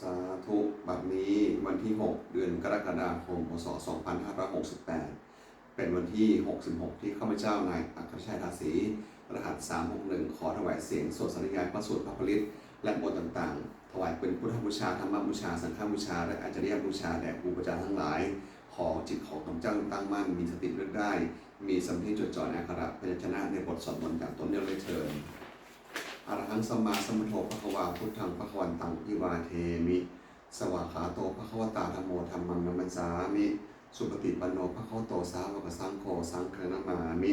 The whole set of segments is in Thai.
สาธุบัดนี้วันที่ 6 เดือนกรกฎาคมพศ2568 เป็นวันที่ 66 ที่ข้าพเจ้านายอัครชัยทาสีรหัส 361 ขอถวายเสียงสวดสัญญาณพระสูตรพระผลิตและบทต่างๆ ถวายเป็นพุทธบูชาธรรมบูชา สังฆบูชา และอาจารยบูชาแด่ครูประจารย์ทั้งหลาย ขอจิตของข้าพเจ้าตั้งมั่นมีสติเลือกได้ มีสัมาธิจดจ่อในอักขระพยัญชนะในบทสวดมนต์จากตนเดียวเลยเชิญ อรหังสัมมาสัมพุทโธพระควาพุทธังพระควันตังอิวาเทมิ สวากขาโตพระควตาธรรมโมธรรมังนัมมัสสามิ สุปฏิปันโนพระควโตสาวกสังโฆสังฆนามามิ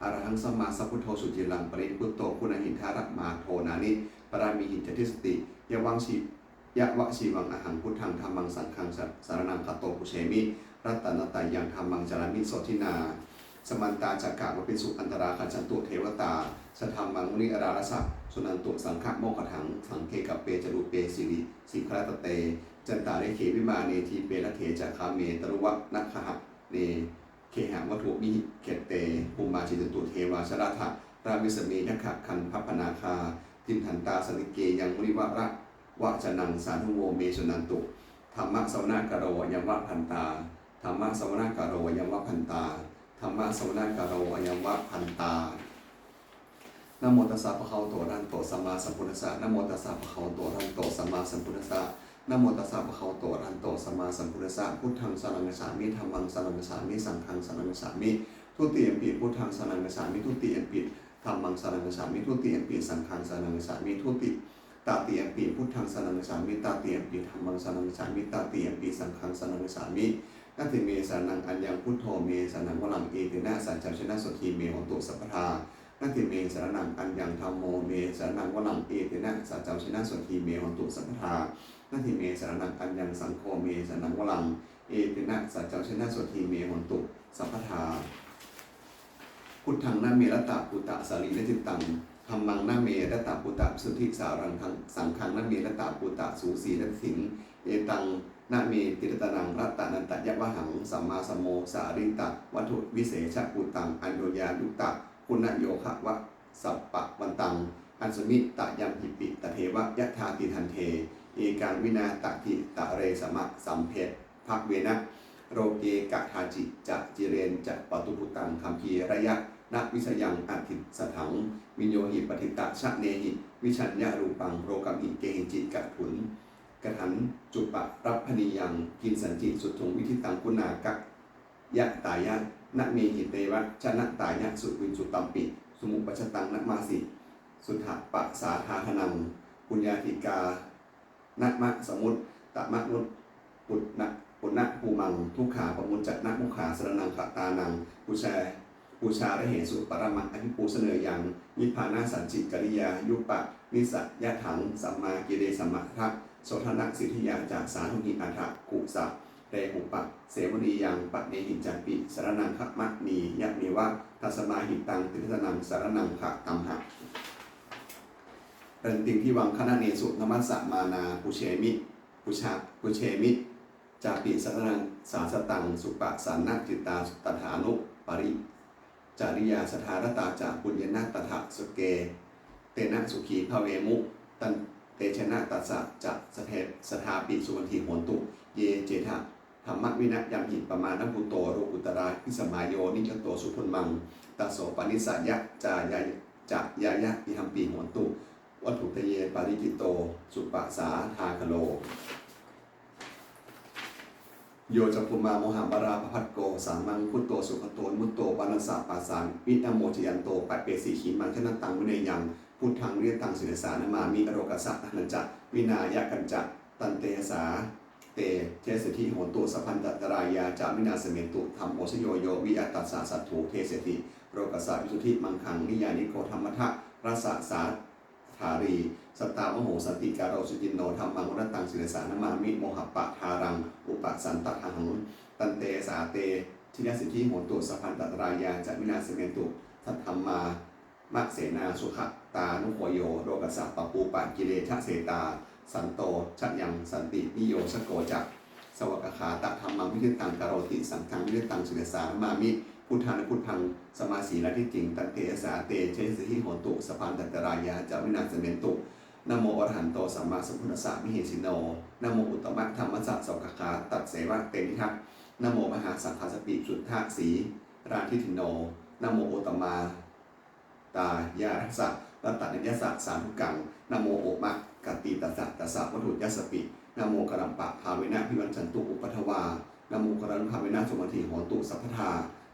อรหังสัมมาสัมพุทโธสุจิลังปริพุตโตคุณหินทารมาโทนานิปรามีหินจติสติยวังชียะวะชีวังอหังพุทธังธรรมังสังฆังสารนังคตโตปุเชมิรัตตนตายังธรรมังจารามิโสทินา สมันตาจักกะวะปิสุอันตราคัจจันตุเทวตาสธรรมังมุนิอรารสะสุนันตุสังฆโมกขถัง สังเคกับเปจรูเปสิริสิครตเต จันตาเรเขวิมาเนทีเปละเถจักคาเมตรุวะนัคหะเนเคหะวัตถุมิเกตเตภูมาจิตตุเทวาชราทะรามิสเมนักขะคันพัพนาคาทิมทันตาสนิเกยังมุนิวะระวะจนังสาธุโวเมสุนันตุธรรมะสวนากโรยังวะพันตาธรรมะสวนากโรยังวะพันตา รรมะสวนากโรยังวะพันตานโมตัสสะภะคะวะโตอะระหะโตสัมมาสัมพุทธัสสะนโมตัสสะภะคะวะโตอะระหะโตสัมมาสัมพุทธัสสะนโมตัสสะภะคะวะโตอะระหะโตสัมมาสัมพุทธัสสะพุทธังสรณังคัจฉามิธัมมังสรณังคัจฉามิสังฆังสรณังคัจฉามิทุติยมปีพุทธังสรณังคัจฉามิทุติยมปีธัมมังสรณังคัจฉามิทุติยมปีสังฆังสรณังคัจฉามิทุติตาติยมปีพุทธังสรณังคัจฉามิตาติยมปีธัมมังสรณังคัจฉามิตาติยมปีสังฆังสรณังคัจฉามิ นัตถิเมสรณังอัญญังพุทโธเมสรณังวลังเอตินะสัจจชนะสุขีเมหนตุสัพพทานัตถิเมสารนังอัญญังธรรมโมเมสารนังวลังเอเตนะสัจเจ้าชนะสุทีเมหนตุสัพพทานัตถิเมสารนังอัญญังสังโฆเมสานังวลังเอเตนะสัจเจ้าชนะสุทีเมหนตุสัพพทาพุทธังนาเมรตตาปุตตะสารีนจิตตังธรรมังนาเมรตตาปุตตะสุทธิสารังคังสังขังนาเมรตตาปุตตะสูสีนัสิงเอตัง นาเมติรตนังรัตตานันตยะวะหังสัมมาสมโมสาริตะวัตถุวิเศษปุตตังอัญโยยายุตตะคุณโยคะวะสัปปะวันตัง อันสมิตะยัมหิปิตะเทวะยะธาติทันเทเอกังวินาตติตะเรสมะสัมเพศภักเวนะโรเกกะทาจิจะจิเรนจะปตุพุตังคัมภีระยะนะวิสยังอัติสถังวิญโยหิปฏิตะชะเนหิ วิชัญญารูปังโรกัมหิเกหิจิกะถุน กะถันจุปะรับพนียังกินสันจิตสุทุงวิธิตังกุณากะยะตายะนะเมหิเตวะชนะตายะสุวินสุตัมปิ สมุปชตังนะมาสิ สุทธะปะสาธาธนังปุญญาธิกานะมะสมุตตะมะนุตปุตนะปุณณภูมัง ทุกขาปมุจจะนะมุขาสรนังขตานังปูชาปูชาระเหสุปรมังอภิปูเสนอยังนิพพานาสันจิตกริยา ยุปะ นิสัยยะถังสัมมากิเลสัมมะทะ โสธนะสิทธิยาจากสาธุนิอัฏฐกุสะเตหุปะ เสวนียังปะเนหินจันปิสารนังขะมะนียะเนวะทัสมาหิตังติทนังสารนังขะตัมหะเป็นติงที่วังคณะเนสุนมัสสะมานาปุเชมิปุชาปุเชมิจาปิสารนังสาสตังสุปะสันนัจิตตาตถานุปริจาริยาสถารตาจากปุญญนาตถะสเก เตนะสุขีภเวมุตัน เตชนะตัสสะจะสเทสถาปิสุวันทีโหนตุ เยเจทะธรรมวินัยยำหิประมาณนภูโตโรกุตราพิสมายโยนิจโตสุพุนมังตัสโสปนิสัยะจายาจะยายะอิหัมปีโหนตุ วัตถุตเยปาริจิโต สุปะสาทาคโล โยจะพุมาโมหะบราภพัตโกสามังพุตโตสุขโตมุตโตปานัสสะปัสสานวิตาโมจยันโตปัตเปสีขีมังชนะตังวิเนยัง พุทธังเรียตังศิลสานามามิอโรกัสสะนันจะวินายะกันจะตันเตสาเตเทสถิโหตุสัพพันตตรายาจามินาสเมตุธรรมโอชโยโยวิอัตตสสะสัตถุเทเสติโรกัสสะวิสุทธิมังคังนิยานิโกธรรมทะรัสสะสาธารีสตามโหสติการโรสุจินโนธรรมังวรตังศิลสานามามิโมหปะทารัง อุปสันตหังตันเตสาเตทิยสิทธิโหตุสัพพันตตรายาจามินาสเมตุสัทธรรมามะเสนาสุข ตานุโคโยโรกัสสะปะปูปะกิเลชะเสตา สันโตชัยังสันตินิโยชโกจักสวกขาตะธรรมังวิริตังกโรติสังฆังวิริตังสุเดสามามิพุทธานุพุทธังสมาสีละที่จริง ตันเตสาเตเชสหิโหตุสพานตันตรายาจาวินาสเมนตุนโมอรหันโตสัมมาสัมพุทธัสสะมิเหสิโนนโมอุตตมะธรรมจักสกขาตัดเสวะเตมิทักนโมมหาสังฆสติสุทธะสีราทิทิโนนโมอุตตมาตายารัสสะ รัตตนิยสสะสามทุกังนโมโอมะกติตัสสะตัสสะวัตถุยัสปินโมกรัมปะภาเวนะพิวันจันตุอุปัทวานโมกรัมภาเวนะสมัติโหตุสัพพทา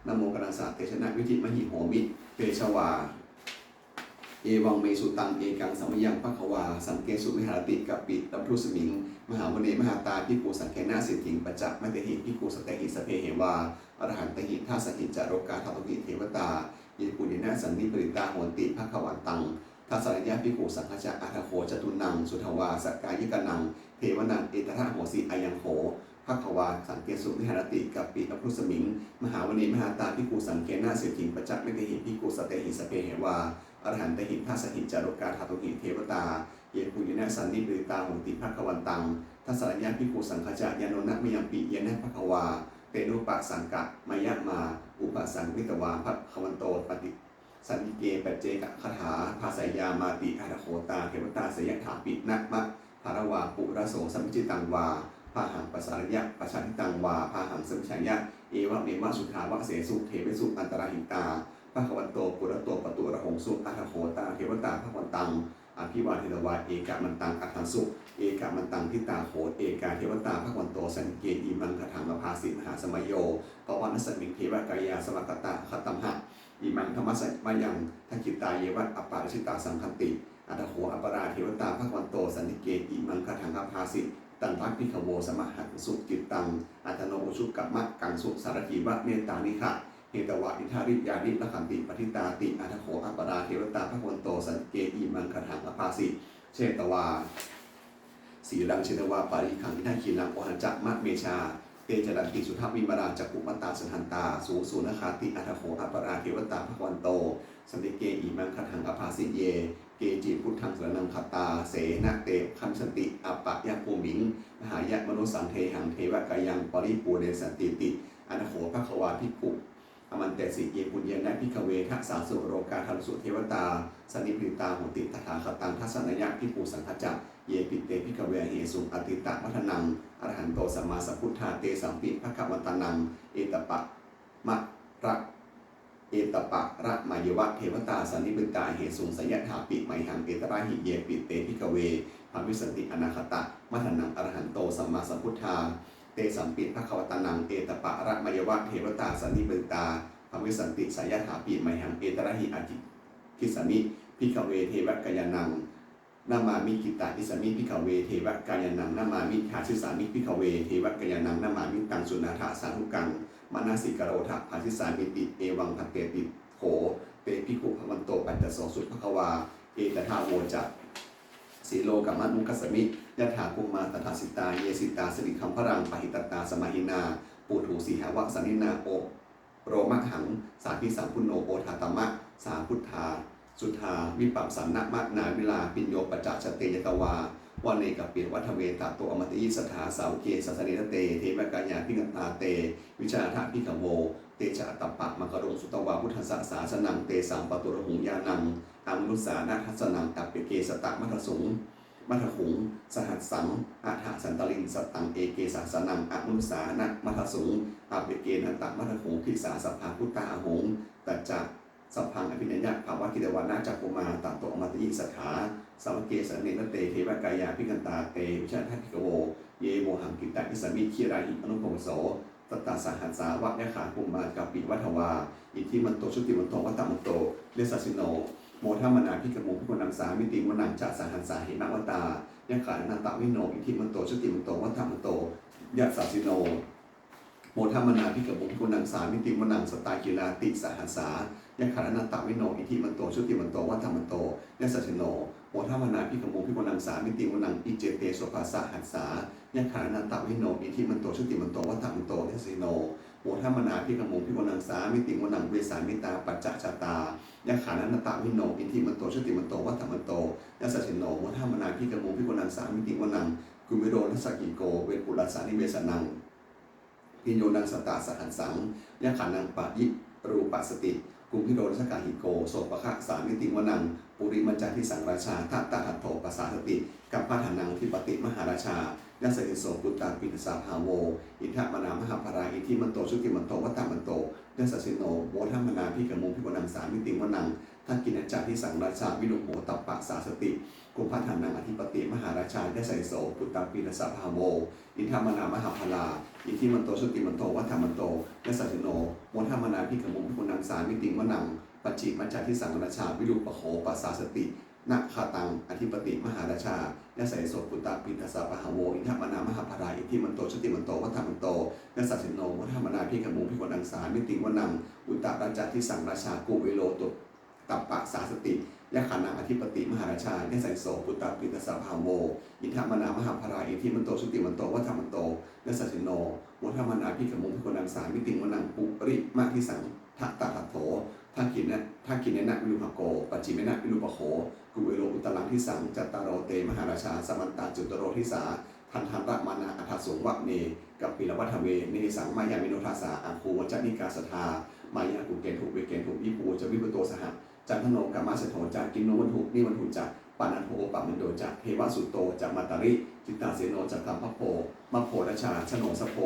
นโมกรังสะเตชนะวิจิมหิโหมิเตชวา เอวังเมสุตังเอกังสัมยังภควา สังเกสุวิหารติกัปปิตัพทุสมิง มหาวเนมหาตาพิกูสังเคนาสิทธิงปัจจมเตหิพิกูสเตหิสเพเหวาอรหันตหิท่าสหิจารกาทัตหิเทวตา เยปุญญนาสันนิปริตาโหติภควันตังทัสสริยะพิกูสังฆจะอัทโคจตุนัง สุทวาสกายิกนัง เทวนังเอตระโหสีอายังโขภควาสังเกสุวิหารติกัปปิตพุสมิง มหาวเนมหาตาพิกูสังเคนาเสิทธิงปัจจะมะเตหิพิกูสเตหิสเพเหวาอรหันตหิทัสหิจารุกาธาตุหิเทวตา เยปุญญนะสันนิปริตาหุติภควันตังทัสสรญญาภิกขุสังฆจายานนนะมยังปิเยนะภควาเตนุปะสังกะมายะมา อุปสังวิตวาภควันโตปฏิสันนิเกปัจเจกคาถาภาษายามาติอาทโคตาเทวตาสยถาปินักมะภารวาปุระโสสัมจิตังวาพาหังปสารยะปชาทิตังวาพาหังสัมชัญญะเอวะเมวะสุทาวะเสสุเทวสุอันตราหิตาพระขวันโตปุระโตปตุระหงสุอัทโคตาเทวตาพระวันตังอภิวาเทวาเอกามันตังอัฏฐสุ เอกามันตังทิตาโหตเอกาเทวตาพระวันโตสันเกอิมังคถังอภาสิมหาสมโยปวันสมิงเทวกายาสมัคตาคตัมหะอิมังธรรมสัจมายังทักิตาเยวัตอปาริชิตาสังคติอัตโหอปราเทวตาพระวันโตสันิเกอิมังคถังอภาสิตันทักพิขโวสมหัสสุจิตตัง อัตโนอุชุกัมมะกังสุสารถีวะเมตตานิคะเฮตวะอิทาริยานิละขันติปฏิตาติอัทโขอัปราเทวตาพระวันโตสันเกอิมังคถังอภาสิเชตวา สีรังเชตวาปาริขังอิทัคีนังโอหันจักมะเมชา เตจดันติสุทัพวิมาราจักกุมัตตาสันทันตา สูสูนคาติอัทโขอัปราเทวตาพระวันโตสันติเกอิมังคถังอภาสิเย เกจิพุทธังสรนังคตา เสนะเตคัมสันติอัปปะยะภูมิงมหายะมนุสังเทหังเทวกายังปริปูเรสันติติอันโขภควาภิกขุ อมันเตสิเยปุญญนะพิกเวทัสสาสุโรกาทันสุเทวตา สนิปิตาหุติตถาคตังทัสสนยะพิปูสังขจักเยปิเตพิกเวเหสุอติตะมัทนังอรหันโตสัมมาสัพพุทธาเตสัมปิภควันตนังเอตปะมะระเอตปะระมายวะเทวตาสันนิปริตาเหสุงสยถาปิไมหังเอตระหิเยปิเตพิกเวภาวิสันติอนาคตะมัทนังอรหันโตสัมมาสัพพุทธา สัมปิภควตานังเอตปะระมายวะเทวตาสันนิปริตาภวิสันติสายถาปีมหังเอตระหิอาจิคิสมิพิกเวเทวกายานังนามามิกิตาอิสมิพิกเวเทวกายานังนามามิหาชิสามิพิกเวเทวกายานังนามามิตังสุนาถาสาธุกังมานาสิกโรทะภาชิสามิติเอวังพัตเตติโขเตพิกุภวันโตปัจจโสสุภควาเอตถาโวจั สีโลกัมมนุกัสมิยะถากุมมาตถาสิตา เยสิตาสิริคัมพรังปหิตตาสมาหินา ปูถูสีหาวะสันนินาโอโรมะหัง สาพิสัมพุนโนโอทาตมะ สาพุทธา สุธา วิปัสสันนะมะนาวิลา ปิญโยปจัจจเตยตวาวันเนกับเปียวัฒเวตาโตอมตยิสถาสาวเกสัสเนนเต เทวกายาพิกตาเต วิชาธาพิขโว เตจาตปะมะกรงสุตวาพุทธสสาสนังเตสัมปตุระหุงยานังอามุสานาทัสนังตัปเปเกสตะมัทสงมัทหุง สหัสสังอาถาสันตลินสตังเอเกสาสนังอมุสานะมัทสงอาเปเกนันตมัทหงพิสาสัพพาพุตตาหงตัจจะสัพพังอภินัญญาภาวะกิเลวานาจักกุมาตัตโตอมตยิสถาสาวเกสเนนเตเทวกายาพิกันตาเตวิชาทัพพิกโว เยโมหังกิตาอิสมิคีราหิอนุโภโส ตตาสหัสสาวัยขาคุมมากับปิวัฒวา อิทธิมันโตชุติมันโตวัตตมันโตเดสสิโน โมทามนาพิกโมพิกุนังสามิติมนังจัสหันสาเหนวตายะขานันตวิโน อิทธิมันโตชุติมันโตวัตตมันโตยัสสิโน โมทัมนาพิกบุคุนังสามิติมนังสตากิลาติสหัสสายะขารนันตวิโน อิทธิมันโตชุติมันโตวัฏมันโตยะสัชโน โมทัมมนาพิกบุพิกุนังสามิติมนังอิเจเตสุภาสหัสสายะขารนันตวิโนอิทิมันโตชุติมันโตวัฏมันโตยะสิโนโมทัมมนาพิกบุพิกุนังสามิติมนังเวสามิตาปัจจจตายะขานันตวิโนอิทิมันโตชุติมันโตวัฏมันโตยะสัชโนโมทัมมนาพิกบุพิกุนังสามิติมนังกุมิโรนัสกิโกเวปุรัสานิเวสนังพิญโยนังสตาสหันสังยะขานังปะยิรูปัสติ กุมพิโรธสกาหิโกโสปะคะสามิติวนัง ปุริมัจจาทิสังราชาทัตตาหัตโถปสาสติ กับพระธนังทิปติมหาราชายัสสิโสปุตตาปินสาภาโว อินทมนามหาภราอิทิมันโตชุติมันโตวัตตมันโต ยัสสิโนโมทัมนาพิกมุพิกนังสามิติวนังทักกินัจจาทิสังราชาวิลุโหตัปปะสาสติกุมพัฒนังอธิปติมหาราชายัสสิโสปุตตาปิตสาภาโวอินทมนามหาภราอิทิมันโตชุติมันโตวัตตมันโตยัสสิโนโมทัมนาพิกมุพิกนังสามิติวนังปัจจิมัจจาทิสังราชาวิลุปโขปัสสาสติ นาคาตัง อธิปติมหาราชายะใสโสปุตตปิตสสะปะหาโวอินทมนามหาภราอิทิมันโตชติมันโตวัฏมันโตยะสัสสิโนวัฏมนาพิกมุงพิกนังสามิติวนังอุตตราจาทิสังราชากุเวโลตุตัปปะสาสติยะขานังอธิปติมหาราชายะใสโสปุตตปิตสสะปะหาโวอินทมนามหาภราอิทิมันโตชติมันโตวัฏมันโตยะสัสสิโนวัฏมนาพิกมุงพิกนังสามิติวนังปุริมาทิสังทัตตะทัตโถถ้ากินนะถ้ากินเนนะวิรุภโกปัจจิเมนะวิรุปโข กุเวโรอุตลังที่สังจัตตารโรเต มหาราชา สมันตาจุตโรทิสา ทันทันระมานาอัฏฐสงวะเน กับปิลวัฏเวเนสังมายามิโนทาสาอาคูวัจนิกาสทามายากุเกณถุเวเกณถุวิปูจะวิปโตสหจันทโนกัมมาสโทจากกินโนวันถุนี่วันถุจักปานันโทปัมมันโดจักเทวสุโตจากมัตตาริจิตตาเสโนจากกัมพโพมะโพรชาชโนสโพ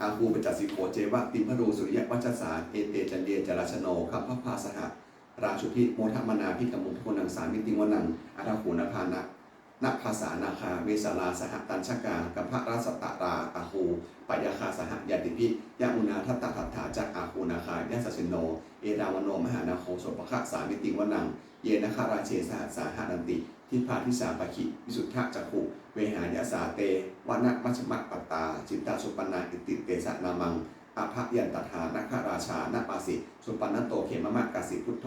อาคูปจัสสิโกเจวะติมพรูสุริยวัชสารเอเตจันเดียจราชโนคัมพพาสหะ ราชุพิโมทัมนาพิกมุขโนังสามิติวนังอัตหูนภานะนัภาษานาคาเวสาลาสหตัญชกากัมพระราสตตาราอาหูปยาคาสหยาติพิยามุนาทัตตาทัตถาจักอาหูนาคายาสสินโน เอราวโนมหานาโคสปะคะสามิติวนัง เยนะคาราเชสหสาหนันติทิพาทิสาปะขิวิสุทธะจักขุเวหายาสาเตวนะมัชมะปตา จิตตาสุปนนาอิติเตสะนามัง อภยันตถานาคาราชานาปาสิสุปันนโตเขมมะกาสิพุทโธ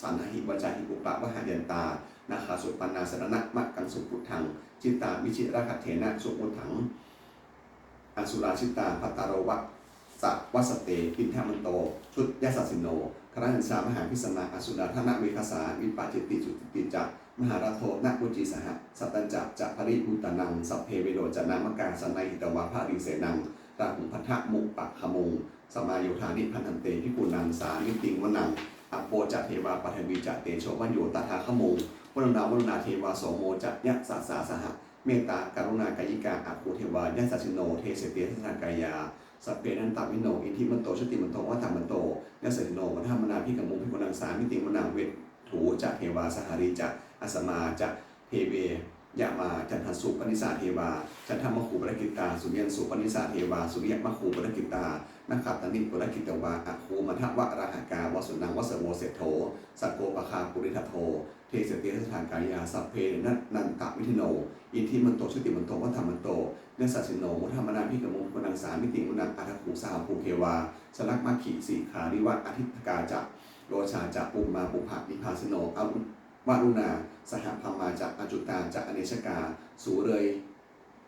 สันหิวจาหิปุปะวหายันตานาคาสุปันนาสรณะมะกังสุพุทธัง จิตตาวิชิระคัตเถนะสุพุทธังอสุราชิตาพัตตารวะสัวัสเตปินทมันโต ชุดยสัสสิโนคราหันสามหาพิสนาอสุดาธนะเวคสาวิปาจิตติสุติติจักมหาราโทนะปุจิสหะสัตตัญจักจะภริบุตนังสัพเพเวโดจนามกาสนัยหิตวาภาริเสนัง ราหุพัทธมุปักขมุงสมาโยธานิพันธันเตพิกุนังสานิติงวนังอโปจัตเทวาปัทวีจัเตโชวันโยตถาขมุงวรุณาวรุณาเทวาโสโมจัตยะสาสาสหะเมตตาการุณากายิกาอาคูเทวายัสสชิโนเทเสเตียทัศนากายาสัพเพนันตวิโนอินทิมันโตชติมันโตวัฏฐมันโตยัสสชิโนวัฏมนาพิกมุงพิกุนังสามิติมนังเวทถูจะเทวาสหาริจะอัสมาจะเทเว ยะมาจันทสุปนิสาเทวา จันทมคูปรกิตตาสุริยันสุปนิสาเทวา สุริยมคูปรกิตตานักขัตตนิปุรกิตวาอะคูมัทวะราหกาวสุนังวสโวเสโทสักโกปะคาปุริทัโท เทเสตียสถานกายาสัพเพนันนันตวิทิโน อินทิมันโตชุติมันโตวัฏมันโตเนสัสิโนมุธรรมนาพิกมุขนังสามิติมุนังอัตถูสาภูเทวา สลักมัคขีสีขาริวัตอธิตกาจักโรชาจักปุมมาปุภะนิพาสโนอวุ วารุณา สหพมมาจักอจุตาจักอเนชกา สูเรย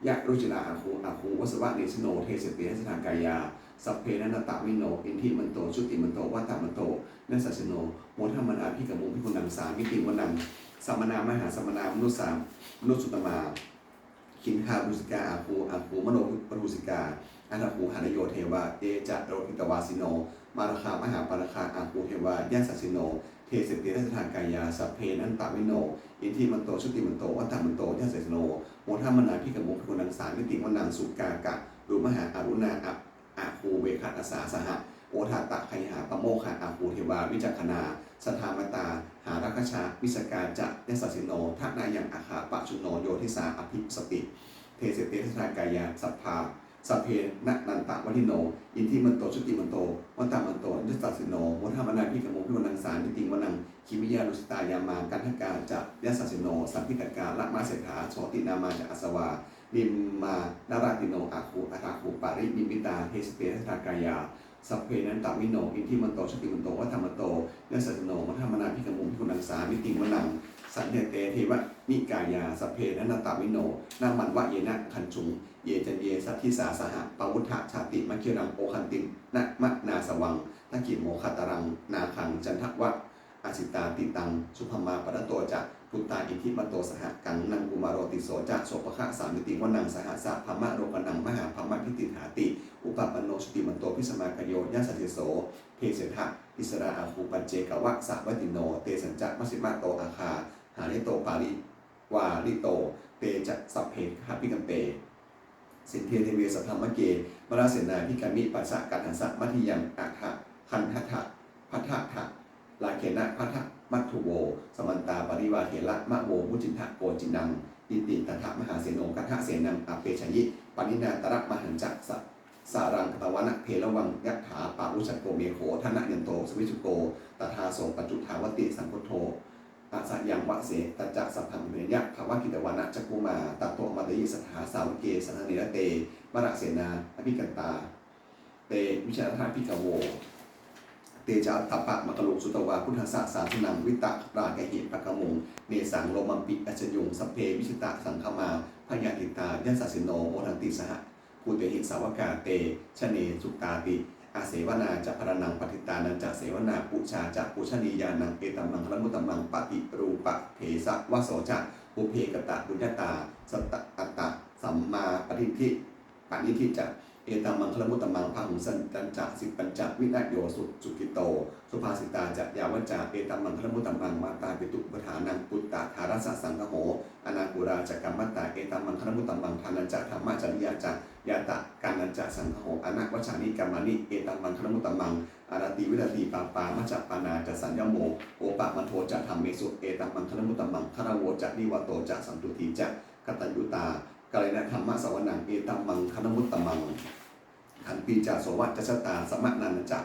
ยะรุจิลาอาคูอาคูวสวะเนชโนเทเสเตียสถานกายาสัพเพนันตะวิโนอินทิมันโตชุติมันโตวัตตมันโตเนสัสสิโนโมธรรมนาพิกมุพิกุนังสามิติวนังสัมมนามหาสัมมนามนุสามมนุสุตมาขินคาบุสิกาอาคูอาคูมโนปรุสิกาอันตภูหานโยเทวาเอจะโรหิตวาสิโน มารคามหาปาราคาอาคูเทวายาสัสสิโน เทเสติรัสถานกายาสัพเพนันตาวิโนอินทิมันโตชุติมันโตวัตตมันโตยาสัสสโนโมทัมมนาพิกมุขพิกุนังสามิติวนังสุกากะรุมหาอารุณาอะอาคูเวคัสสาสหะโอทาตะไคหาปโมคหาอาคูเทวาวิจักขณาสทามตา หารักชาวิสกาจะยสัสสิโนทักนายังอาคาปะชุโนโยทิสาอภิสติ เทเสเตสทากายาสัพพา สัพเพนะนันตะวัทิโน อินทิมันโตชุติมันโตวัตตามันโตยัสสสิโนมุทามนาพิกโมพิวนังสารนิติงวนังคิมิยาลุสตายามากันทกาจะยัสสสิโน สัมพิกกาละมาเสถาโชตินามาจะอสวานิมมานาราติโนอาคูอาราคูปารินิมิตาเทสเตสทากายาสัพเพนันตาวิโนอินทิมันโตชุติมันโตวัตตามันโตยัสสสิโนมุทามนาพิกโมพิวนังสารนิติงวนังสันเนเตเทวะ นิกายาสัพเพนันตาวิโนนามันวะเยนะคันจุง เยจันเยสัทธิสาสหะปวุฒะชาติมัคคิรังโอคันตินะมะนาสวังทักขิโมคตรัง นาคังจันทวะอาสิตาติตัง สุภมาปะโตจะพุตตาอิทิมาโตสหกังนังกุมารโรติโสจะโสภคะสามิติวนังสหสะพมะโรกนังมหาพมะพิติหาติ อุปปันโนสติมันโตพิสมากโยยะสัจเจโส เพเสทะอิสราอาภูปัจเจกวะสะวัติโน เตสัญจะมัสิมาโตอาคา หานิโตปาริ วาลิโต เตจะสัพเพหะพิกันเต สินเทเทเวสัพพมะเกมราเสนาพิกามิปัสสะกัตถัสสะมัธยังอัฏฐะคันทัทะพัทธะทะลาเกนะพัทธะมัทถุโว สมันตาปริวาเทละมะโวมุจินทะโกจินังอิติตถะมหาเสโนกัทะเสนังอเปชยิปนินาตระมหันจักสสารังกตวนะเพระวังยัตถาปารุชัตโกเมโขธนะยันโตสวิชุโกตถาโสปัจจุทาวติสังพุทโธ อาสะยังวะเสตจักสัพพังเมยะภาวะกิตวานะจักกุมาตัตโตมาตยิสถาสาวเกสันเนระเตมระเสนาอภิกันตา เตวิชาธาพิกโว เตจาตัปปะมะกะลุสุตวาพุทธสสสาธุนังวิตะรากหิปะกมุงเนสังโลมัมปิอัจยุงสัพเพวิชิตะสังฆมาพยาติตายัสสิโนโมทันติสหะภูเตหิสาวกาเตชเนสุตาติ อาเสวนาจะพรนังปฏิตานันจะเสวนาปุชาจะปุชนียานังเอตัมมังคลมุตัมมังปฏิรูปะเทสะวะโสจะปุเพกตะบุญญาตาสตตะอัตตะสัมมาปฏิทิปณิทิจะเอตัมังคลมุตัมังพาหุสันตันจะสิปัญจวินาโยสุสุกิโต สุภาสิตาจะยาวจาเอตัมังคลมุตัมังมาตาปิตุปทานังปุตตะธารสสังโหอนาคุราจักกัมมัตาเอตัมังคลมุตัมังทานันจะธรรมจริยาจะ ยาตะการนันจะสังโฆอนักวัชานิกรรมานิเอตัมมังคณมุตตมังอารติวิรติปาปามัจจปานาจะสัญญโมโอปะมันโทจะธรรมเมสุเอตัมมังคณมุตตมังคารโวจะนิวโตจะสัมตุทีจะกตัญญูตากรณธรรมะสวนังเอตัมมังคณมุตตมังขันปีจาโสวัจจชตาสมะนันจะ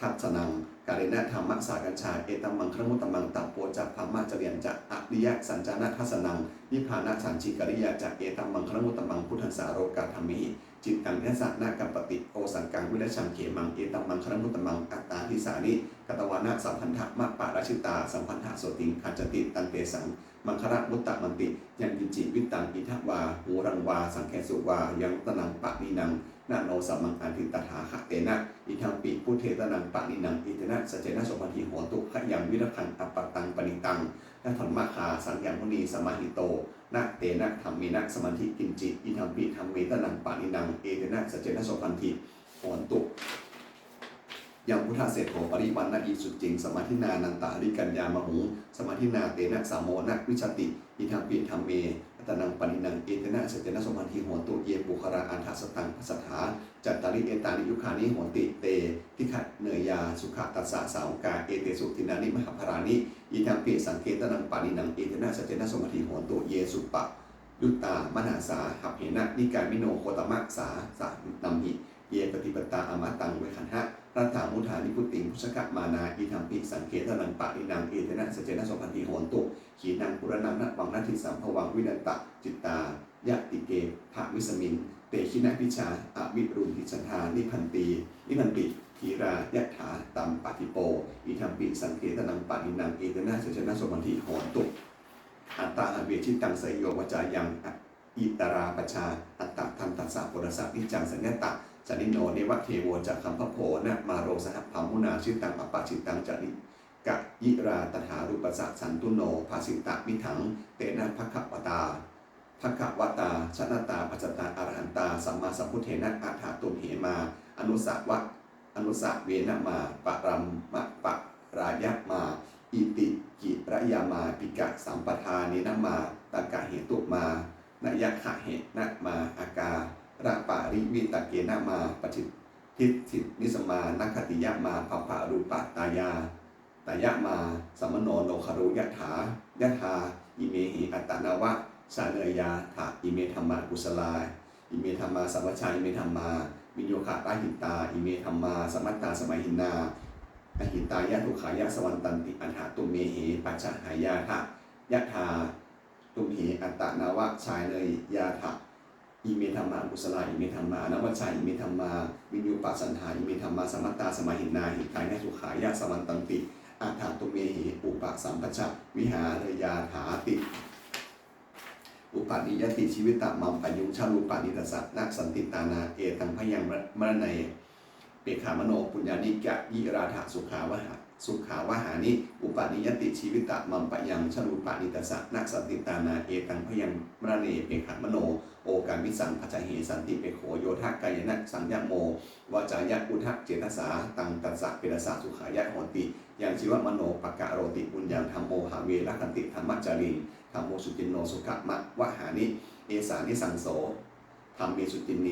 ทัศนังกาเลนะธรรมะสากัญชา เอตัมมังคณมุตตัมมังตัปโปจะธรรมะจเรียนจะอริยสัญจานะทัศนังนิพพานะสันชิกริยาจะเอตัมมังคณมุตตัมมังพุทธัสสาโรกาธรรมิจิตตังเนสะนากัมปติโอสังกังวิรชังเขมังเอตัมมังคณมุตตมังอัตตาทิสานิกตวานะสัมพันธะมะปะราชิตาสัมพันธะโสติงขัจจติตันเตสังมังคระมุตตะมันติ ยันกิจิวิตตังอิทัวาหูรังวา สังแคสุวายังตนังปะนินัง นาโนสัมมังอันติตถาคเตนะอิทังปิพุทเทตนังปะนินังอิเตนะสเจนะสมัติหอตุขยังวิรคันอัปปตังปณิตังนัธรรมะคาสังยังมุนีสมาหิโตนาเตนะธรรมีนักสมาธิกินจิอิทังปิธรรมเมตนังปานินังเอเตนะสัจเจนะโสพันธิโหนตุ ยังพุทธาเศรษโธปริวันนะอีสุจริง สมาธินานันตาริกัญญามหุงสมาธินาเตนะสามโมนะวิชติอิทัมปิธรรมเมตนังปานินังเอตนะสัจนะสพันธิโหนตุเยปุคราอันทัสตังพัสถาจัตตาริเอตานิยุคานิโหนติเตทิขะเนยยาสุขตัสสะสาวกาเอเตสุตินานิมหาภารานิอิทัมปิสังเกตนังปานินังเอตนะสัจนะสมาธิโหนตุเยสุปะยุตตามนาสาหับเหนะนิการมิโนโคตมะสาสานัมหิเยปฏิปตาอมตังเวขันหะ รัตถามุธานิพุติงพุชกะมานาอิทัมปิสังเกตนังปะนินังเอเตนะสจเจนะสพันธิโหนตุขีนังปุรนังนัตวังนัตถิสัมภวังวินันตะจิตตายะติเกภะวิสมิน เตชินะพิชาอวิรุณทิชันทานิพันตีนิพันติทีรายะถาตัมปฏิโปอิทัมปิสังเกตนังปะนินังเอเตนะสจเจนะสพันธิโหนตุอัตตาอเวชิตังสยโยวจายัง อิตราปชาอัตตะทันตัสสะปุรสักนิจังสัญญตะจานิโนเนวะเทโวจักคัมพะโพนะมาโรสหพัมมุนาชิตังอปปาชิตังจานิกะยิราตถารุปสัสสันตุโนภาสิตะมิถัง เตนะภคะวตาภคะวตาชนะตาปัจจตาอรหันตาสัมมาสัมพุทเทนะอาถาตุมเหมา อนุสาวะอนุสะเวนะมาปะรัมมะปะรายะมา อิติกิระยามาปิกะสัมปทานินามาตากะเหตุมา นยะขะเหนมาอาการะปาริวิตะเกนมาปจิทิฏฐินิสมานัคติยะมาภพะรูปะตายาตายะมาสัมมโนโนคารุยะถายะถาอิเมหิอัตนาวะชาเนยาถาอิเมธรรมากุสลาอิเมธรรมาสัมวชาอิเมธรรมาวิโยคะตาหิตา อิเมธรรมาสมัตตาสมัยหินาอหิตายะทุขายะสวันตันติอันหาตุเมเหปัจจหายาทะยะธา ตุมเหอัตตนาวะชายเลยยาทะอิเมธรรมากุสลาอิเมธรรมานวชัยอิเมธรรมา วิญญูปัสสันหาอิเมธรรมาสมัตตาสมัยหินาหิตายะทุขายะสวันตันติอัฏฐาตุเมเหอุปสัมปชะวิหารยาถาติ อุปาณิยติชีวิตตมัมปยุงชาลูปานิตสัตนักสันติตานาเอตังพยังมรณัยเปขามโนปุญญานิกะยิราธาสุขาวหะ สุขาวหานิอุปนิยติชีวิตะมัมปะยังชลุปนิตสะนักสันติตานาเอตังพยังมรเนเปขมโน โอกามิสังพัจจเหสันติเปโขโยทะกายนะสังยโมวาจายะอุทะเจตสาตังตัสสะเปรสสะสุขายะโหติยังชีวมโนปะกะโรติปุญญังธรรมโมหาเวรคันติธรรมจาริงธรรมโมสุจินโนสุขะมะวะหานิเอสานิสังโส ธรรมเมสุจินเน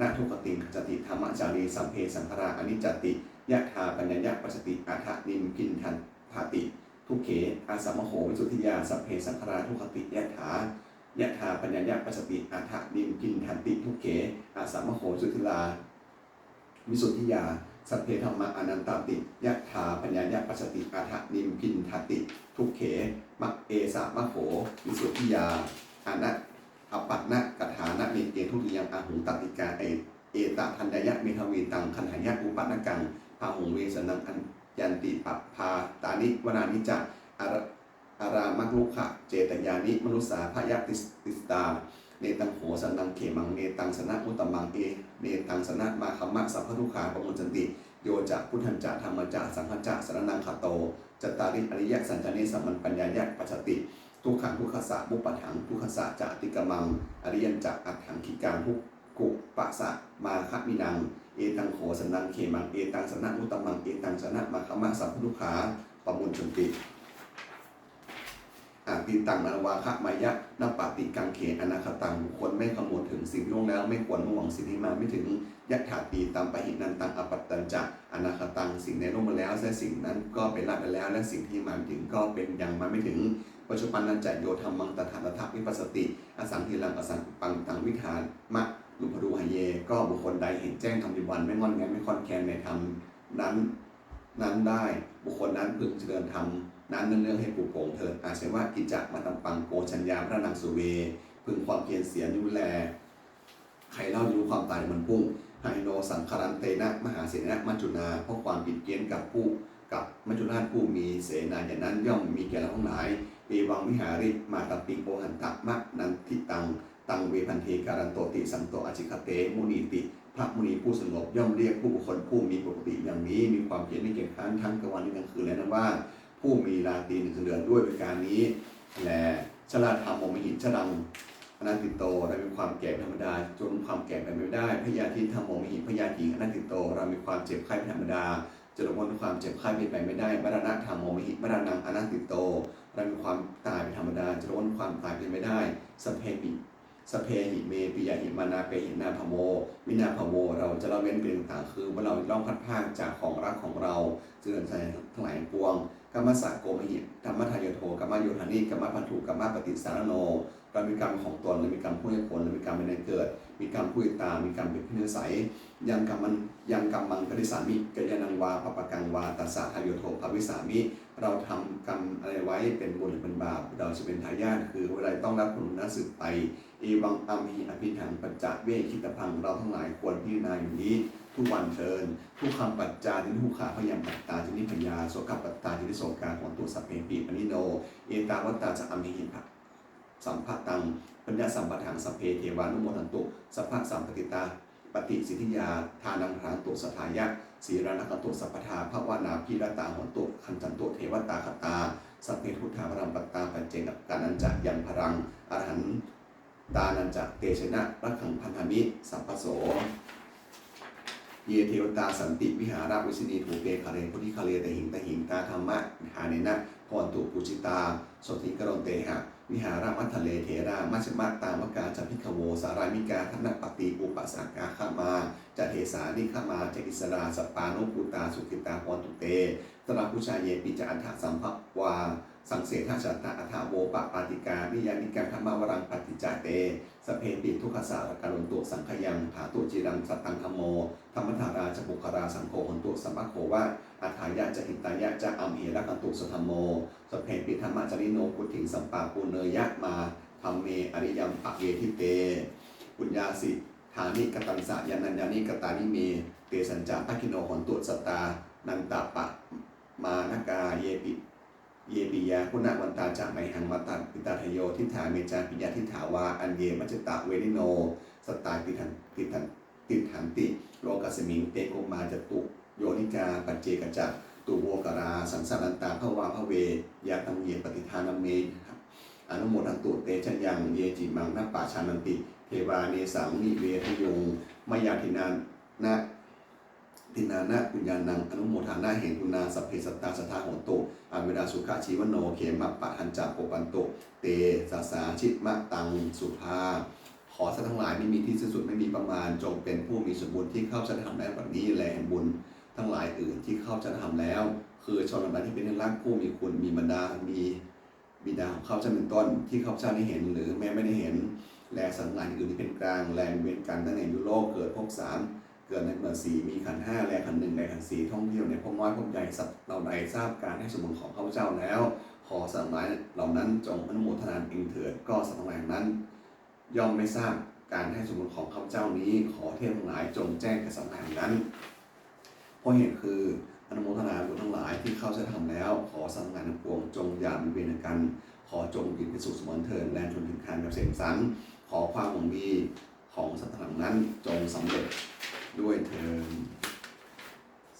นาทุกติงขจติธรรมจารีสัมเพสังขราอนิจจติยะธาปัญญยะปัสสติอัฏฐนิมพินทันภาติ ทุกเขอาสัมมโหวิสุทธิยาสัพเพสังขราทุกขติยะถายะถาปัญญายะปัสสติอาถะนิมกินทันติทุกเขอาสัมมโหสุทธิลาวิสุทธิยาสัพเพธรรมะอนันตติยะถาปัญญายะปัสสติอาถะนิมกินทันติ ทุกเขมะเอสะมะโหวิสุทธิยาอานะ อปัตนะกถานะเมเกทุติยังอาหุงตติกาเอเอตะทันยยะเมทวีตังคันหายะอุปันกังพาหุงเวสนังอันยันติปพาตานิวนานิจะอาระอารามักลุขะเจตยานิมนุษสาพยัติสติสตาเนตังโหสันังเขมังเนตังสนะอุตตมังเอเนตังสนะมาคัมมะสัพพทุขาปมุจันติโยจะพุทธันจะธรรมจะสังฆจะสรนังคโตจตตาริอริยสัญจเนสัมมันปัญญายะปัจจติ ทุกขังทุกขสะมุปปะถังทุกขสะจะติกมัง อริยันจะอัตถังขีการทุกกุปะสะมาคะมินัง เอตังโหสนังเขมัง เอตังสนะอุตตมัง เอตังสนะมาคัมมะสัพพทุขาปมุจจันติอาติตังนาวาคะมายะนปาติกังเขอนาคตังคคลไม่ขโมวถึงสิ่งล่วงแล้ว ไม่ควรห่วงสิ่งที่มาไม่ถึงยัตถาตีตามปะหินันตังอปัตตัญจะอนาคตังสิ่งในล่วงมาแล้วและสิ่งนั้นก็เป็นละไปแล้ว และสิ่งที่มาไม่ถึงก็เป็นยังมาไม่ถึง ปัจจุบันนันจะโยธรรมังตถาตถาวิปัสสติ อสังทีลังอสังปังตังวิธานมะลุพดูหเย ก็บุคคลใดเห็นแจ้งธรรมยุบันไม่งอนแงนไม่คอนแคนในธรรมนั้นนั้นได้บุคคลนั้นพึงเจริญธรรมนั้นเนื่องให้ปลูกโป่งเถิดอาศัยว่ากิจจะมาตำปังโกชัญญาพระนางสุเว พึงความเพียรเสียยุแล ใครเล่ารู้ความตายมันพุ่งไฮโนสังคารันเตนะ มหาเสนะมัจจุนาเพราะความผิดเกียนกับผู้กับมัจจุราชผู้มีเสนาอย่างนั้นย่อมมีแก่เราทั้งหลาย เอวังวิหาริมาตปิโอหันตะมะนันทิตัง ตังเวพันเทการันโตติสัมโตอจิคเต มุนีติพระมุนีผู้สงบย่อมเรียกผู้บุคคลผู้มีปกติอย่างนี้มีความเพียรไม่เกียจคร้านทั้งกลางวันและกลางคืนและนั้นว่า ผู้มีราตรีหนึ่งเดือนด้วยประการนี้และชราธรรมโมมิหิชรังอนันติโตเรามีความแก่ธรรมดาจนความแก่ไปไม่ได้พยาธิธรรมโมมิหิพยาธิอนันติโตเรามีความเจ็บไข้ธรรมดาจนพ้นความเจ็บไข้เป็นไปไม่ได้มรณะธรรมโมมิหิมรณังอนันติโต เรามีความตายเป็นธรรมดาจะร้นความตายเป็นไม่ได้สเพปิสเพหิเมปิยาหิมานาเปหินาพโมวินาพโม เราจะละเว้นเป็นต่างคือว่าเราต้องพัดพากจากของรักของเราเจือมใจทั้งหลายปวงกรรมสะโกมหิธรรมทายโทกรรมโยธานิกรรมพันธุกรรมปฏิสารโน เรมีกรรมของตนเรามีกรรมผู้ให้ผลเรามีกรรมเป็นในเกิด มีกรรมผู้ติดตามมีกรรมเป็นผู้นิสัยยังกรรมมันยังกรรมมังกริสามิกยานังวาปปะกังวาตัสสะทายโทภวิสามิ เราทำกรรมอะไรไว้เป็นบุญหรือเป็นบาป เราจะเป็นทายาทคือเวลาต้องรับผลนัสืบไปเอวังอัมหิอภิถังปัจจเวคิตพังเราทั้งหลายควรพิจารณาอยู่นี้ทุกวันเทินทุกคำปัจจาที่ทุกขาพยายามปัตตาจินิพยาโสกับปัตตาจินิโสกาของตัวสัพเพปีปนิโน เอตาวัตตาจะอมิหิภะ สัมภตังปัญญาสัมปทังสัพเพเทวานุโมทันตุสัพพะสัมปติตาปฏิสิทธิยาทานังพรานตุสถายะสีรานกตุสัพพทาภวนาพิรตาหนตุคันจันตุเทวตาคตาสัพเพพุทธาพรัมปตาปัจเจกกานันจะยังพรังอรหันตานันจะเตชนะรักขังพันธมิสัพพโสเยเทวตาสันติวิหาราวิสนีถูเปคาเรพุทธิคาเรตหิงแต่หิงตาธรรมะหาเนนะพรตุปุจิตาสติกรณเตหะ วิหารามัทะเลเทรามัชมาตามกาจพิขโว สารามิกาธนปฏิอุปสากาขามาจะเทสานิขามาจะอิสราสปานุปูตาสุขิตาพรตุเตตระพุชาเยปิจะอัฏฐสัมภวา สังเสทชัตตะอัฏฐโวปะปาติกานิยานิกาธรรมวรังปฏิจาเต สเพปิทุกขสารการุนตุสังขยังถาตุจิรังสัตตังธรรมโมธรรมธาราจบุคราสังโฆหนตุสัมภโควะอัฏฐายะจะหิตายะจะอัมเหระกันตุสธรรมโม สเพปิธรรมจริโนพุทธิงสัมปาปูเนยะมาธรรมเมอริยัมปะเยทิเตปุญญาสิฐานิกตังสะยานัญญานิกตานิเม เตสัญจาปัคิโนหนตุสตตา นันตาปะมานกาเยปิ เยปิยาคุณวันตาจากไมหังมาตัปิตาทโยทิฏฐาเมจาปิยาทิฏฐาวาอันเยมัจตะเวนิโน สตาติทันติทันติทันติโลกัสมิงเตโกมาจตุโยนิกาปัจเจกจักตุโวกราสังสารันตาภวาภเวยาตังเยปฏิทานเมนะครับอนุโมทันตุเตชะยังเยจิมังนัปปาชานันติ เทวาเนสังนิเวทยงมายาทินานนะ ทินานะปุญญานังอนุโมทานาเหตุนาสัพเพสัตตาสทธาโหตุอาเวดาสุขชีวโนเขมะปะหันจักโปปันโตเตสาสาชิมะตังสุภา ขอสัตว์ทั้งหลายไม่มีที่สิ้นสุดไม่มีประมาณ จงเป็นผู้มีส่วนบุญที่เข้าจะทำแล้วแบบนี้แลแห่งบุญทั้งหลายอื่นที่เข้าจะทำแล้ว คือชนเหล่านั้นที่เป็นรักผู้มีคุณมีบรรดามีบิดาของเขาจะเป็นต้นที่เขาจะได้เห็นหรือแม้ไม่ได้เห็น และสังหารอื่นที่เป็นกลางแรงเวียนกันตั้งแต่ยุโรปเกิดภพสาม เกิดในเมืองสีมีขันห้าแลขันหนึ่งแลขันสี่ท่องเที่ยวในภพน้อยภพใหญ่สัตว์เราใดทราบการให้สมบูรณ์ของข้าพเจ้าแล้ว ขอสังหารเหล่านั้นจงอนุโมทนาเองเถิดก็สัตว์ทั้งหลายนั้น ย่อมไม่ทราบการให้สมบูรณ์ของข้าพเจ้านี้ ขอเทพทั้งหลายจงแจ้งแก่สังหารนั้นเพราะเหตุคืออนุโมทนาบุญทั้งหลายที่เข้าจะทำแล้ว ขอสังหารทั้งปวงจงอย่ามีเวรกัน ขอจงกินเป็นสุขสมรเทินแลนจนถึงคานแบบเสมสันขอความหวังดีของสัตว์ทั้งนั้นจงสำเร็จ ด้วยเทิน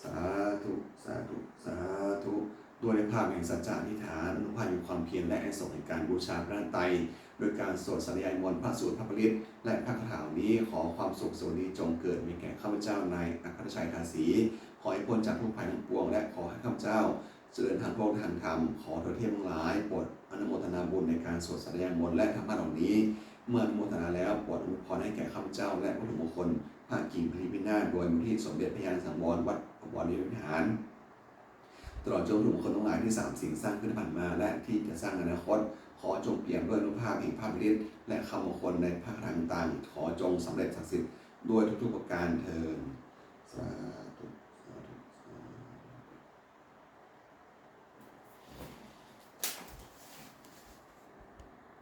สาธุสาธุสาธุด้วยในภาพแห่งสัจจานิฐานอนุภาพแห่งความเพียรและแห่งส่งแห่งการบูชาพระไตรโดยการสวดสัญญาณมนต์พระสูตรพระปริตและพระคาถานี้ขอความสุขสวัสดีจงเกิดมีแก่ข้าพเจ้าในอัครชัยทาสี ขอให้พ้นจากทุกภัยทั้งปวง และขอให้ข้าพเจ้าเจริญทางโลกทางธรรมขอโดยเทพทั้งหลายโปรดอนุโมทนาบุญในการสวดสัญญาณมนต์และธรรมะเหล่านี้ เมื่ออนุโมทนาแล้วโปรดอนุพรให้แก่ข้าพเจ้าและวัตถุมงคล พระกิ่งพริพินาศโดยมูลที่สมเด็จพระยานสังวรวัดพระวรนิวิหารตลอดจนวัตถุมงคนทั้งหลายที่สามสิ่งสร้างขึ้นผ่านมา และที่จะสร้างในอนาคต ขอจงเปี่ยมด้วยอนุภาพแห่งพระฤทธิ์และคำมงคลในพระทางต่างๆขอจงสำเร็จศักดิ์สิทธิ์ด้วยทุกๆประการเทินสา